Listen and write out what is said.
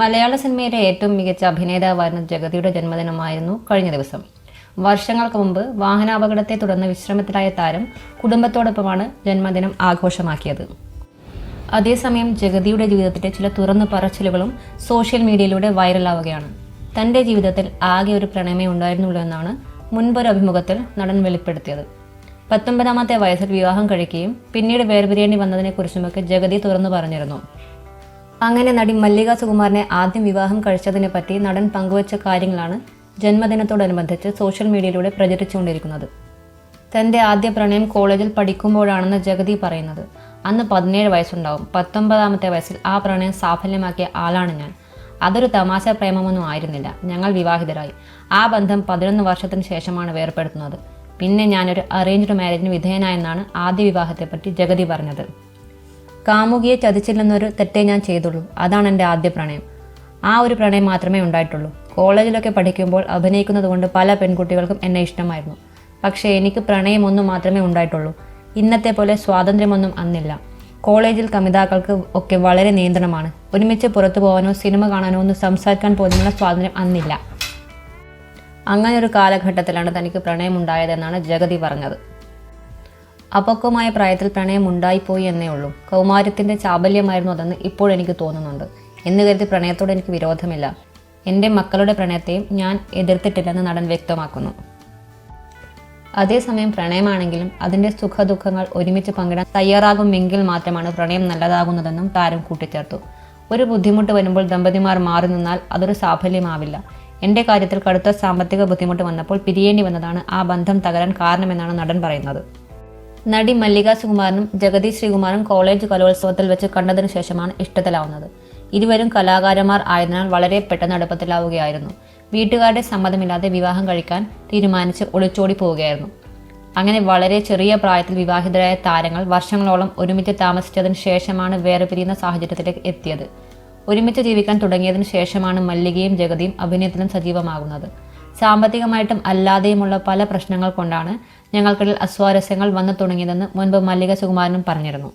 മലയാള സിനിമയിലെ ഏറ്റവും മികച്ച അഭിനേതാവായിരുന്ന ജഗതിയുടെ ജന്മദിനമായിരുന്നു കഴിഞ്ഞ ദിവസം. വർഷങ്ങൾക്ക് മുമ്പ് വാഹനാപകടത്തെ തുടർന്ന് വിശ്രമത്തിലായ താരം കുടുംബത്തോടൊപ്പമാണ് ജന്മദിനം ആഘോഷമാക്കിയത്. അതേസമയം ജഗതിയുടെ ജീവിതത്തിലെ ചില തുറന്നു പറച്ചിലുകളും സോഷ്യൽ മീഡിയയിലൂടെ വൈറലാവുകയാണ്. തന്റെ ജീവിതത്തിൽ ആകെ ഒരു പ്രണയമേ ഉണ്ടായിരുന്നുള്ളൂ എന്നാണ് മുൻപൊരു അഭിമുഖത്തിൽ നടൻ വെളിപ്പെടുത്തിയത്. പത്തൊമ്പതാമത്തെ വയസ്സിൽ വിവാഹം കഴിക്കുകയും പിന്നീട് വേർപിരിയേണ്ടി വന്നതിനെക്കുറിച്ചുമൊക്കെ ജഗതി തുറന്നു പറഞ്ഞിരുന്നു. അങ്ങനെ നടി മല്ലിക സുകുമാരനെ ആദ്യം വിവാഹം കഴിച്ചതിനെ പറ്റി നടൻ പങ്കുവച്ച കാര്യങ്ങളാണ് ജന്മദിനത്തോടനുബന്ധിച്ച് സോഷ്യൽ മീഡിയയിലൂടെ പ്രചരിച്ചുകൊണ്ടിരിക്കുന്നത്. തന്റെ ആദ്യ പ്രണയം കോളേജിൽ പഠിക്കുമ്പോഴാണെന്ന് ജഗതി പറയുന്നത്. അന്ന് പതിനേഴ് വയസ്സുണ്ടാവും. പത്തൊമ്പതാമത്തെ വയസ്സിൽ ആ പ്രണയം സാഫല്യമാക്കിയ ആളാണ് ഞാൻ. അതൊരു തമാശ പ്രേമമൊന്നും ആയിരുന്നില്ല. ഞങ്ങൾ വിവാഹിതരായി. ആ ബന്ധം പതിനൊന്ന് വർഷത്തിന് ശേഷമാണ് വേർപ്പെടുത്തുന്നത്. പിന്നെ ഞാനൊരു അറേഞ്ച്ഡ് മാരേജിന് വിധേയനായെന്നാണ് ആദ്യ വിവാഹത്തെപ്പറ്റി ജഗതി പറഞ്ഞത്. കാമുകിയെ ചതിച്ചില്ലെന്നൊരു തെറ്റേ ഞാൻ ചെയ്തുള്ളൂ. അതാണ് എന്റെ ആദ്യ പ്രണയം. ആ ഒരു പ്രണയം മാത്രമേ ഉണ്ടായിട്ടുള്ളൂ. കോളേജിലൊക്കെ പഠിക്കുമ്പോൾ അഭിനയിക്കുന്നത് കൊണ്ട് പല പെൺകുട്ടികൾക്കും എന്നെ ഇഷ്ടമായിരുന്നു. പക്ഷേ എനിക്ക് പ്രണയമൊന്നും മാത്രമേ ഉണ്ടായിട്ടുള്ളൂ. ഇന്നത്തെ പോലെ സ്വാതന്ത്ര്യമൊന്നും അന്നില്ല. കോളേജിൽ കമിതാക്കൾക്ക് ഒക്കെ വളരെ നിയന്ത്രണമാണ്. ഒരുമിച്ച് പുറത്തു പോകാനോ സിനിമ കാണാനോ ഒന്നും സംസാരിക്കാൻ പോലുമുള്ള സ്വാതന്ത്ര്യം അന്നില്ല. അങ്ങനെ ഒരു കാലഘട്ടത്തിലാണ് തനിക്ക് പ്രണയമുണ്ടായതെന്നാണ് ജഗതി പറഞ്ഞത്. അപക്വമായ പ്രായത്തിൽ പ്രണയം ഉണ്ടായിപ്പോയി എന്നേ ഉള്ളൂ. കൗമാരത്തിന്റെ ചാബല്യമായിരുന്നു അതെന്ന് ഇപ്പോൾ എനിക്ക് തോന്നുന്നുണ്ട്. എന്ന് കരുതി പ്രണയത്തോട് എനിക്ക് വിരോധമില്ല. എന്റെ മക്കളുടെ പ്രണയത്തെയും ഞാൻ എതിർത്തിട്ടില്ലെന്ന് നടൻ വ്യക്തമാക്കുന്നു. അതേസമയം പ്രണയമാണെങ്കിലും അതിന്റെ സുഖദുഃഖങ്ങൾ ഒരുമിച്ച് പങ്കിടാൻ തയ്യാറാകുമെങ്കിൽ മാത്രമാണ് പ്രണയം നല്ലതാകുന്നതെന്നും താരം കൂട്ടിച്ചേർത്തു. ഒരു ബുദ്ധിമുട്ട് വരുമ്പോൾ ദമ്പതിമാർ മാറി നിന്നാൽ അതൊരു സാഫല്യമാവില്ല. എന്റെ കാര്യത്തിൽ കടുത്ത സാമ്പത്തിക ബുദ്ധിമുട്ട് വന്നപ്പോൾ പിരിയേണ്ടി വന്നതാണ് ആ ബന്ധം തകരാൻ കാരണമെന്നാണ് നടൻ പറയുന്നത്. നടി മല്ലിക സുകുമാരനും ജഗതി ശ്രീകുമാറും കോളേജ് കലോത്സവത്തിൽ വെച്ച് കണ്ടതിനു ശേഷമാണ് ഇഷ്ടത്തിലാവുന്നത്. ഇരുവരും കലാകാരന്മാർ ആയതിനാൽ വളരെ പെട്ടെന്ന് അടുപ്പത്തിലാവുകയായിരുന്നു. വീട്ടുകാരുടെ സമ്മതമില്ലാതെ വിവാഹം കഴിക്കാൻ തീരുമാനിച്ച് ഒളിച്ചോടി പോവുകയായിരുന്നു. അങ്ങനെ വളരെ ചെറിയ പ്രായത്തിൽ വിവാഹിതരായ താരങ്ങൾ വർഷങ്ങളോളം ഒരുമിച്ച് താമസിച്ചതിന് ശേഷമാണ് വേറെ പിരിയുന്ന സാഹചര്യത്തിലേക്ക് എത്തിയത്. ഒരുമിച്ച് ജീവിക്കാൻ തുടങ്ങിയതിന് ശേഷമാണ് മല്ലികയും ജഗതിയും അഭിനയത്തിലും സജീവമാകുന്നത്. സാമ്പത്തികമായിട്ടും അല്ലാതെയുമുള്ള പല പ്രശ്നങ്ങൾ കൊണ്ടാണ് ഞങ്ങൾക്കിടയിൽ അസ്വാരസ്യങ്ങൾ വന്നു തുടങ്ങിയതെന്ന് മുൻപ് മല്ലിക സുകുമാരനും പറഞ്ഞിരുന്നു.